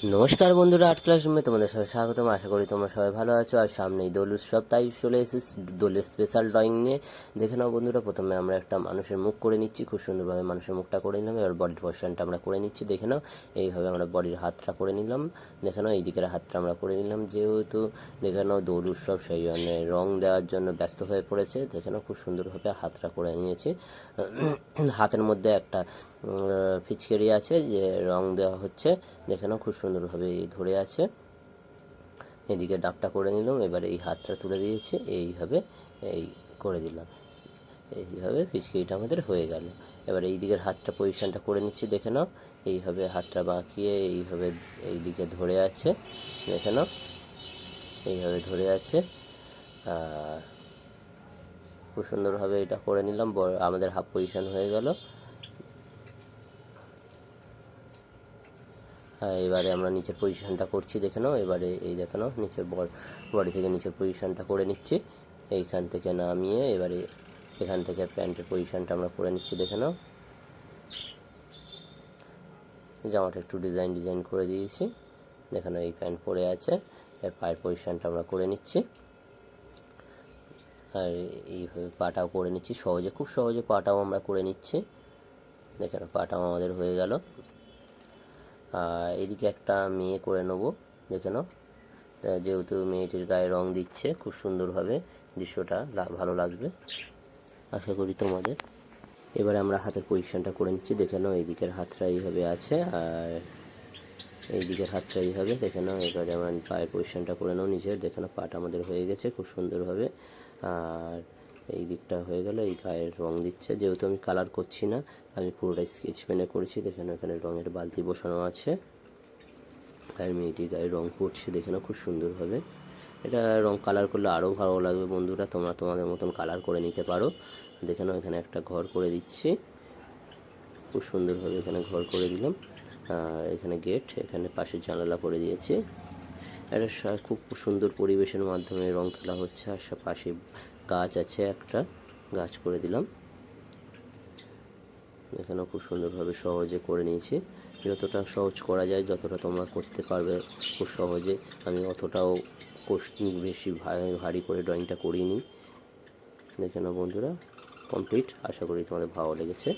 নমস্কার বন্ধুরা art class রুমে তোমাদের সবাই স্বাগতম। আশা করি তোমরা সবাই ভালো আছো। আর সামনেই দোল উৎসব, তাই চলে এসেছি দোলের স্পেশাল ড্রয়িং নিয়ে। দেখে নাও বন্ধুরা, প্রথমে আমরা একটা মানুষের মুখ করে নিচ্ছি। খুব সুন্দরভাবে মানুষের মুখটা করে নিলাম। এবার বডির পোর্শনটা আমরা করে নিচ্ছি। দেখে নাও, এইভাবে আমরা বডির হাতটা করে নিলাম। দেখে নাও এই দিকের হাতটা আমরা করে নিলাম। যেহেতু দেখে নাও দোল উৎসব, সেই জন্য রং দেওয়ার জন্য ব্যস্ত হয়ে পড়েছে। দেখে নাও, খুব সুন্দরভাবে হাতটা করে নিয়েছি। হাতের মধ্যে একটা ফিচকারি আছে, যে রং দেওয়া হচ্ছে। দেখে নাও, খুব সুন্দরভাবে ধরে আছে। এদিকে ডাবটা করে নিলাম, এবারে এই হাতটা তুলে দিয়েছি, এইভাবে এই করে দিলাম। এইভাবে ফিচকিটা আমাদের হয়ে গেল। এবার এই দিকের হাতটা পজিশনটা করে নিচ্ছি, দেখে নাও। এইভাবে হাতটা বাঁকিয়ে এইভাবে এই দিকে ধরে আছে, দেখে নাও। এইভাবে ধরে আছে। আর খুব সুন্দরভাবে এটা করে নিলাম আমাদের হাফ পজিশন হয়ে গেল। এবারে আমরা নিচের পজিশনটা করছি, দেখে নাও, এবারে এই দেখে নাও, নিচের বডি থেকে নিচের পজিশনটা করে নিচ্ছি। এইখান থেকে নামিয়ে এবারে এখান থেকে প্যান্টের পজিশনটা আমরা করে নিচ্ছি, দেখে নাও। জামাটা একটু ডিজাইন ডিজাইন করে দিয়েছি। দেখে নাও, এই প্যান্ট পরে আছে, এর পায়ের পজিশনটা আমরা করে নিচ্ছি। আর এইভাবে পাটাও করে নিচ্ছি, সহজে, খুব সহজে পাটাও আমরা করে নিচ্ছি। দেখে নাও, পাটাও আমাদের হয়ে গেল। এদিকে একটা মেয়ে করে নেব, দেখে নাও। যেহেতু মেয়েটির গায়ে রং দিচ্ছে, খুব সুন্দরভাবে দৃশ্যটা ভালো লাগবে। আশা করি তোমাদের। এবারে আমরা হাতের পজিশনটা করে নিচ্ছি, দেখে নাও এই দিকের হাতটা এইভাবে আছে, আর এই দিকের হাতটা এইভাবে, দেখে নাও। এবারে আমরা পায়ের পজিশনটা করে নাও নিজের দেখে নাও পাটা আমাদের হয়ে গেছে, খুব সুন্দরভাবে আর এই দিকটা হয়ে গেল, এই গায়ের রং দিচ্ছে। যেহেতু আমি কালার করছি না, আমি পুরোটাই স্কেচ পেনে করেছি। দেখে নাও এখানে রঙের বালতি বসানো আছে। আর মেয়েটি গায়ে রং করছে দেখে খুব সুন্দরভাবে এটা রং কালার করলে আরও ভালো লাগবে বন্ধুরা। তোমরা তোমাদের মতন কালার করে নিতে পারো। দেখে এখানে একটা ঘর করে দিচ্ছি। খুব সুন্দরভাবে এখানে ঘর করে দিলাম। আর এখানে গেট এখানে পাশে জানালা করে দিয়েছি। একটা খুব সুন্দর পরিবেশের মাধ্যমে রং খেলা হচ্ছে, আর পাশে গাছ আছে একটা, গাছ করে দিলাম। এখানেও খুব সুন্দরভাবে সহজে করে নিয়েছি। যতটা সহজ করা যায়, যতটা তোমরা করতে পারবে খুব সহজে। আমি অতটাও বেশি ভারী করে ড্রয়িংটা করিনি। দেখে বন্ধুরা, কমপ্লিট। আশা করি তোমাদের ভালো লেগেছে।